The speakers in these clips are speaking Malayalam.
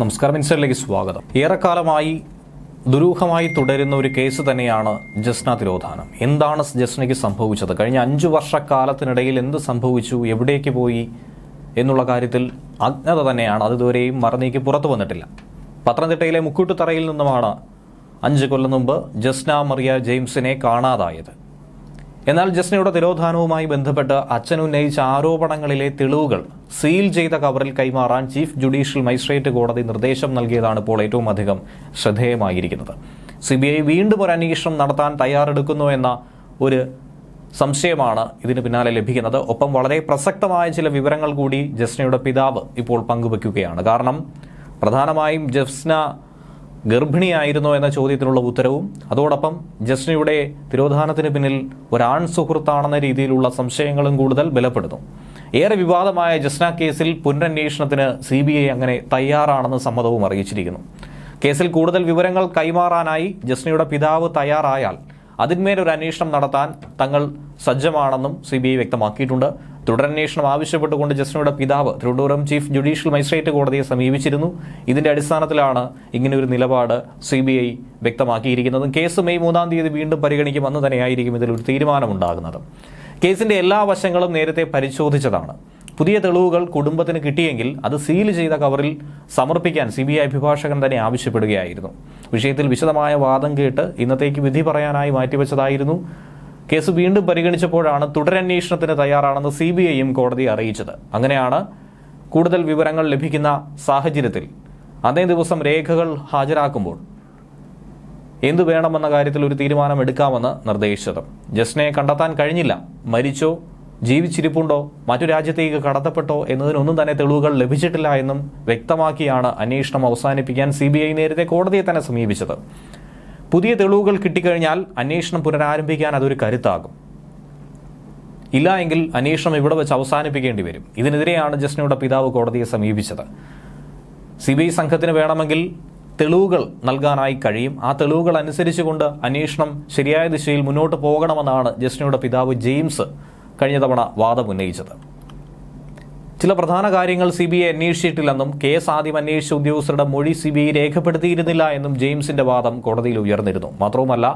നമസ്കാരം ഇൻസൈഡിലേക്ക് സ്വാഗതം. ഏറെക്കാലമായി ദുരൂഹമായി തുടരുന്ന ഒരു കേസ് തന്നെയാണ് ജസ്ന തിരോധാനം. എന്താണ് ജസ്നയ്ക്ക് സംഭവിച്ചത്? കഴിഞ്ഞ അഞ്ചു വർഷക്കാലത്തിനിടയിൽ എന്ത് സംഭവിച്ചു? എവിടേക്ക് പോയി? എന്നുള്ള കാര്യത്തിൽ അജ്ഞത തന്നെയാണ്. അത് ഇതുവരെയും മറന്നീക്ക് പുറത്തു വന്നിട്ടില്ല. പത്തനംതിട്ടയിലെ മുക്കൂട്ടുതറയിൽ നിന്നുമാണ് അഞ്ച് കൊല്ലം മുമ്പ് ജസ്ന മറിയ ജെയിംസിനെ കാണാതായത്. എന്നാൽ ജസ്നയുടെ തിരോധാനവുമായി ബന്ധപ്പെട്ട് അച്ഛൻ ഉന്നയിച്ച ആരോപണങ്ങളിലെ തെളിവുകൾ സീൽ ചെയ്ത കവറിൽ കൈമാറാൻ ചീഫ് ജുഡീഷ്യൽ മജിസ്ട്രേറ്റ് കോടതി നിർദ്ദേശം നൽകിയതാണ് ഇപ്പോൾ ഏറ്റവും അധികം ശ്രദ്ധേയമായിരിക്കുന്നത്. സി ബി ഐ വീണ്ടും ഒരു അന്വേഷണം നടത്താൻ തയ്യാറെടുക്കുന്നു എന്ന ഒരു സംശയമാണ് ഇതിന് പിന്നാലെ ലഭിക്കുന്നത്. ഒപ്പം വളരെ പ്രസക്തമായ ചില വിവരങ്ങൾ കൂടി ജസ്നയുടെ പിതാവ് ഇപ്പോൾ പങ്കുവയ്ക്കുകയാണ് കാരണം പ്രധാനമായും ജസ്ന ഗർഭിണിയായിരുന്നോ എന്ന ചോദ്യത്തിനുള്ള ഉത്തരവും അതോടൊപ്പം ജസ്നയുടെ തിരോധാനത്തിന് പിന്നിൽ ഒരാൺ സുഹൃത്താണെന്ന രീതിയിലുള്ള സംശയങ്ങളും കൂടുതൽ ബലപ്പെടുന്നു. ഏറെ വിവാദമായ ജസ്ന കേസിൽ പുനരന്വേഷണത്തിന് സി ബി ഐ അങ്ങനെ തയ്യാറാണെന്ന് സമ്മതവും അറിയിച്ചിരിക്കുന്നു. കേസിൽ കൂടുതൽ വിവരങ്ങൾ കൈമാറാനായി ജസ്നയുടെ പിതാവ് തയ്യാറായാൽ അതിന്മേലൊരു അന്വേഷണം നടത്താൻ തങ്ങൾ സജ്ജമാണെന്നും സി വ്യക്തമാക്കിയിട്ടുണ്ട്. തുടരന്വേഷണം ആവശ്യപ്പെട്ടുകൊണ്ട് ജസ്നയുടെ പിതാവ് തിരുവനന്തപുരം ചീഫ് ജുഡീഷ്യൽ മജിസ്ട്രേറ്റ് കോടതിയെ സമീപിച്ചിരുന്നു. ഇതിന്റെ അടിസ്ഥാനത്തിലാണ് ഇങ്ങനെ ഒരു നിലപാട് സി ബി ഐ വ്യക്തമാക്കിയിരിക്കുന്നതും. കേസ് മെയ് മൂന്നാം തീയതി വീണ്ടും പരിഗണിക്കുമെന്ന് തന്നെയായിരിക്കും ഇതിൽ ഒരു തീരുമാനമുണ്ടാകുന്നത്. കേസിന്റെ എല്ലാ വശങ്ങളും നേരത്തെ പരിശോധിച്ചതാണ്. പുതിയ തെളിവുകൾ കുടുംബത്തിന് കിട്ടിയെങ്കിൽ അത് സീൽ ചെയ്ത കവറിൽ സമർപ്പിക്കാൻ സി ബി ഐ അഭിഭാഷകൻ തന്നെ ആവശ്യപ്പെടുകയായിരുന്നു. വിഷയത്തിൽ വിശദമായ വാദം കേട്ട് ഇന്നത്തേക്ക് വിധി പറയാനായി മാറ്റിവെച്ചതായിരുന്നു കേസ് വീണ്ടും പരിഗണിച്ചപ്പോഴാണ് തുടരന്വേഷണത്തിന് തയ്യാറാണെന്ന് സി ബി ഐയും കോടതിയെ അറിയിച്ചത്. അങ്ങനെയാണ് കൂടുതൽ വിവരങ്ങൾ ലഭിക്കുന്ന സാഹചര്യത്തിൽ അതേ ദിവസം രേഖകൾ ഹാജരാക്കുമ്പോൾ എന്തു വേണമെന്ന കാര്യത്തിൽ ഒരു തീരുമാനം എടുക്കാമെന്ന് നിർദ്ദേശിച്ചത്. ജസ്നയെ കണ്ടെത്താൻ കഴിഞ്ഞില്ല. മരിച്ചോ? ജീവിച്ചിരിപ്പുണ്ടോ? മറ്റു രാജ്യത്തേക്ക് കടത്തപ്പെട്ടോ? എന്നതിനൊന്നും തന്നെ തെളിവുകൾ ലഭിച്ചിട്ടില്ല എന്നും വ്യക്തമാക്കിയാണ് അന്വേഷണം അവസാനിപ്പിക്കാൻ സി നേരത്തെ കോടതിയെ തന്നെ സമീപിച്ചത്. പുതിയ തെളിവുകൾ കിട്ടിക്കഴിഞ്ഞാൽ അന്വേഷണം പുനരാരംഭിക്കാൻ അതൊരു കരുത്താകും. ഇല്ല എങ്കിൽ അന്വേഷണം ഇവിടെ വെച്ച് അവസാനിപ്പിക്കേണ്ടി വരും. ഇതിനെതിരെയാണ് ജസ്നയുടെ പിതാവ് കോടതിയെ സമീപിച്ചത്. സി ബി ഐ സംഘത്തിന് വേണമെങ്കിൽ തെളിവുകൾ നൽകാനായി കഴിയും. ആ തെളിവുകൾ അനുസരിച്ചുകൊണ്ട് അന്വേഷണം ശരിയായ ദിശയിൽ മുന്നോട്ട് പോകണമെന്നാണ് ജസ്നയുടെ പിതാവ് ജെയിംസ് കഴിഞ്ഞ തവണ വാദം ഉന്നയിച്ചത്. ചില പ്രധാന കാര്യങ്ങൾ സി ബി ഐ അന്വേഷിച്ചിട്ടില്ലെന്നും കേസ് ആദ്യം അന്വേഷിച്ച ഉദ്യോഗസ്ഥരുടെ മൊഴി സി ബി ഐ രേഖപ്പെടുത്തിയിരുന്നില്ല എന്നും ജെയിംസിന്റെ വാദം കോടതിയിൽ ഉയർന്നിരുന്നു. മാത്രവുമല്ല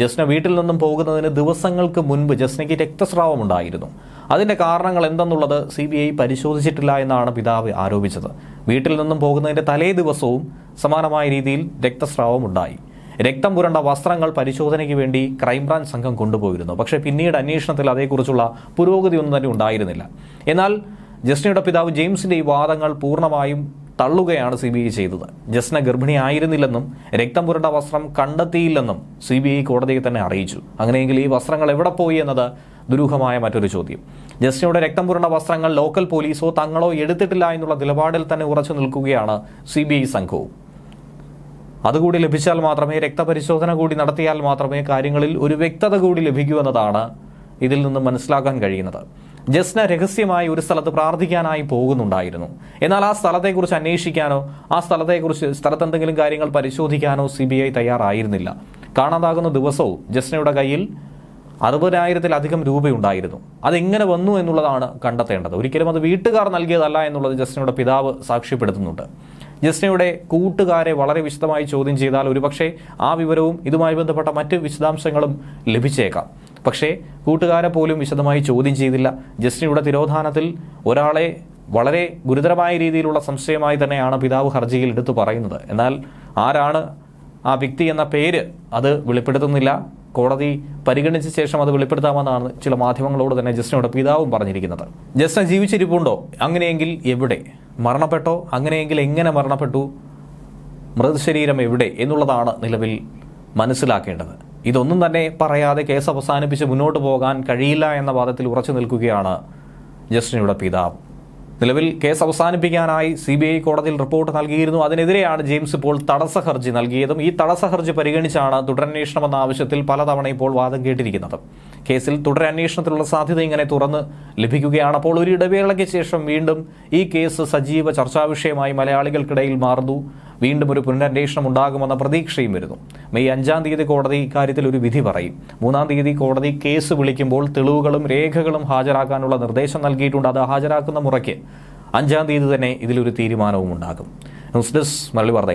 ജസ്ന വീട്ടിൽ നിന്നും പോകുന്നതിന് ദിവസങ്ങൾക്ക് മുൻപ് ജസ്നയ്ക്ക് രക്തസ്രാവം ഉണ്ടായിരുന്നു. അതിന്റെ കാരണങ്ങൾ എന്തെന്നുള്ളത് സി ബി ഐ പരിശോധിച്ചിട്ടില്ല എന്നാണ് പിതാവ് ആരോപിച്ചത്. വീട്ടിൽ നിന്നും പോകുന്നതിന്റെ തലേ ദിവസവും സമാനമായ രീതിയിൽ രക്തസ്രാവം ഉണ്ടായി. രക്തം പുരണ്ട വസ്ത്രങ്ങൾ പരിശോധനയ്ക്ക് വേണ്ടി ക്രൈംബ്രാഞ്ച് സംഘം കൊണ്ടുപോയിരുന്നു. പക്ഷേ പിന്നീട് അന്വേഷണത്തിൽ അതേക്കുറിച്ചുള്ള പുരോഗതിയൊന്നും തന്നെ ഉണ്ടായിരുന്നില്ല. എന്നാൽ ജസ്നയുടെ പിതാവ് ജെയിംസിന്റെ ഈ വാദങ്ങൾ പൂർണമായും തള്ളുകയാണ് സി ബി ഐ ചെയ്തത്. ജസ്ന ഗർഭിണിയായിരുന്നില്ലെന്നും രക്തം പുരണ്ട വസ്ത്രം കണ്ടെത്തിയില്ലെന്നും സി ബി ഐ കോടതിയെ തന്നെ അറിയിച്ചു. അങ്ങനെയെങ്കിൽ ഈ വസ്ത്രങ്ങൾ എവിടെ പോയി എന്നത് ദുരൂഹമായ മറ്റൊരു ചോദ്യം. ജസ്നയുടെ രക്തം പുരണ്ട വസ്ത്രങ്ങൾ ലോക്കൽ പോലീസോ തങ്ങളോ എടുത്തിട്ടില്ല എന്നുള്ള നിലപാടിൽ തന്നെ ഉറച്ചു നിൽക്കുകയാണ് സി ബി ഐ സംഘവും. അതുകൂടി ലഭിച്ചാൽ മാത്രമേ രക്തപരിശോധന കൂടി നടത്തിയാൽ മാത്രമേ കാര്യങ്ങളിൽ ഒരു വ്യക്തത കൂടി ലഭിക്കൂ എന്നതാണ് ഇതിൽ നിന്ന് മനസ്സിലാക്കാൻ കഴിയുന്നത്. ജസ്ന രഹസ്യമായി ഒരു സ്ഥലത്ത് പ്രാർത്ഥിക്കാനായി പോകുന്നുണ്ടായിരുന്നു. എന്നാൽ ആ സ്ഥലത്തെക്കുറിച്ച് അന്വേഷിക്കാനോ ആ സ്ഥലത്തെക്കുറിച്ച് സ്ഥലത്ത് എന്തെങ്കിലും കാര്യങ്ങൾ പരിശോധിക്കാനോ സി ബി ഐ തയ്യാറായിരുന്നില്ല. കാണാതാകുന്ന ദിവസവും ജസ്നയുടെ കയ്യിൽ അറുപതിനായിരത്തിലധികം രൂപയുണ്ടായിരുന്നു. അതെങ്ങനെ വന്നു എന്നുള്ളതാണ് കണ്ടെത്തേണ്ടത്. ഒരിക്കലും അത് വീട്ടുകാർ നൽകിയതല്ല എന്നുള്ളത് ജസ്നയുടെ പിതാവ് സാക്ഷ്യപ്പെടുത്തുന്നുണ്ട്. ജസ്നയുടെ കൂട്ടുകാരെ വളരെ വിശദമായി ചോദ്യം ചെയ്താൽ ഒരുപക്ഷെ ആ വിവരവും ഇതുമായി ബന്ധപ്പെട്ട മറ്റ് വിശദാംശങ്ങളും ലഭിച്ചേക്കാം. പക്ഷേ കൂട്ടുകാരെ പോലും വിശദമായി ചോദ്യം ചെയ്തില്ല. ജസ്റ്റിനിയുടെ തിരോധാനത്തിൽ ഒരാളെ വളരെ ഗുരുതരമായ രീതിയിലുള്ള സംശയമായി തന്നെയാണ് പിതാവ് ഹർജിയിൽ എടുത്തു പറയുന്നത്. എന്നാൽ ആരാണ് ആ വ്യക്തി എന്ന പേര് അത് വെളിപ്പെടുത്തുന്നില്ല. കോടതി പരിഗണിച്ച ശേഷം അത് വെളിപ്പെടുത്താമെന്നാണ് ചില മാധ്യമങ്ങളോട് തന്നെ ജസ്റ്റിനോട് പിതാവും പറഞ്ഞിരിക്കുന്നത്. ജസ്റ്റിന് ജീവിച്ചിരിപ്പുണ്ടോ? അങ്ങനെയെങ്കിൽ എവിടെ? മരണപ്പെട്ടോ? അങ്ങനെയെങ്കിൽ എങ്ങനെ മരണപ്പെട്ടു? മൃതശരീരം എവിടെ? എന്നുള്ളതാണ് നിലവിൽ മനസ്സിലാക്കേണ്ടത്. ഇതൊന്നും തന്നെ പറയാതെ കേസ് അവസാനിപ്പിച്ച് മുന്നോട്ട് പോകാൻ കഴിയില്ല എന്ന വാദത്തിൽ ഉറച്ചു നിൽക്കുകയാണ് ജസ്റ്റിനയുടെ പിതാവ്. നിലവിൽ കേസ് അവസാനിപ്പിക്കാനായി സി ബി ഐ കോടതിയിൽ റിപ്പോർട്ട് നൽകിയിരുന്നു. അതിനെതിരെയാണ് ജെയിംസ് ഇപ്പോൾ തടസ്സ ഹർജി നൽകിയതും ഈ തടസ്സ ഹർജി പരിഗണിച്ചാണ് തുടരന്വേഷണം എന്ന ആവശ്യത്തിൽ പലതവണ ഇപ്പോൾ വാദം കേട്ടിരിക്കുന്നത്. കേസിൽ തുടരന്വേഷണത്തിലുള്ള സാധ്യത ഇങ്ങനെ തുറന്ന് ലഭിക്കുകയാണ്. അപ്പോൾ ഒരു ഇടവേളയ്ക്ക് ശേഷം വീണ്ടും ഈ കേസ് സജീവ ചർച്ചാ വിഷയമായി മലയാളികൾക്കിടയിൽ മാറുന്നു. വീണ്ടും ഒരു പുനരന്വേഷണം ഉണ്ടാകുമെന്ന പ്രതീക്ഷയും വരുന്നു. മെയ് അഞ്ചാം തീയതി കോടതി ഇക്കാര്യത്തിൽ ഒരു വിധി പറയും. മൂന്നാം തീയതി കോടതി കേസ് വിളിക്കുമ്പോൾ തെളിവുകളും രേഖകളും ഹാജരാക്കാനുള്ള നിർദ്ദേശം നൽകിയിട്ടുണ്ട്. അത് ഹാജരാക്കുന്ന മുറയ്ക്ക് അഞ്ചാം തീയതി തന്നെ ഇതിലൊരു തീരുമാനവും ഉണ്ടാകും. News desk മരളി വർദ്ധ